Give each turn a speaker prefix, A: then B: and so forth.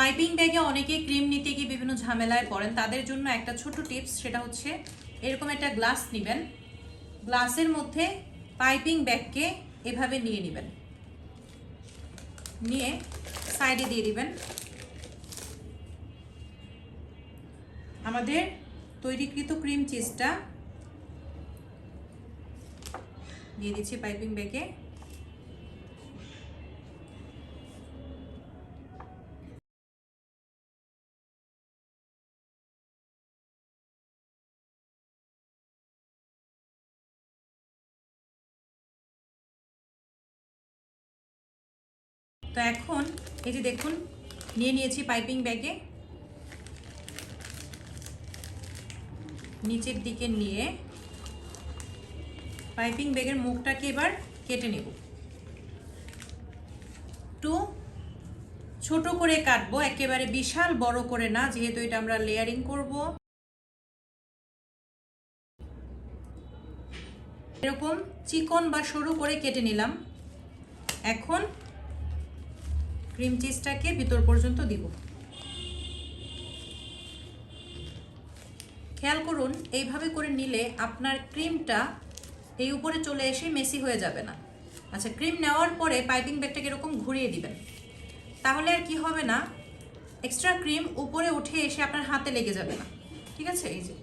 A: Piping ব্যাগে অনেকে cream নিতে গিয়ে বিভিন্ন ঝামেলায় পড়েন। তাদের জন্য একটা ছোট টিপস সেটা হচ্ছে, এরকম একটা গ্লাস নেবেন। গ্লাসের মধ্যে পাইপিং ব্যাগকে এভাবে নিয়ে নেবেন। নিয়ে সাইডে দিয়ে দিবেন। আমাদের তৈরিকৃত ক্রিম চিজটা দিয়ে দিচ্ছি পাইপিং ব্যাগে। তো এখন এই যে দেখুন, নিয়ে নিয়েছি পাইপিং ব্যাগে। নিচের দিকে নিয়ে পাইপিং ব্যাগের মুখটাকে এবার কেটে নেব। একটু ছোট করে কাটবো, একেবারে বিশাল বড় করে না, যেহেতু এটা আমরা লেয়ারিং করব। এরকম চিকন বা সরু করে কেটে নিলাম। এখন ক্রিম চিজটাকে ভিতর পর্যন্ত দিব। খেয়াল করুন, এইভাবে করে নিলে আপনার ক্রিমটা এই উপরে চলে এসে মেসি হয়ে যাবে না। আচ্ছা ক্রিম নেওয়ার পরে পাইপিং ব্যাগটাকে এরকম ঘুরিয়ে দিবেন। তাহলে আর কি হবে না? এক্সট্রা ক্রিম উপরে উঠে এসে আপনার হাতে লেগে যাবে না। ঠিক আছে? এই যে।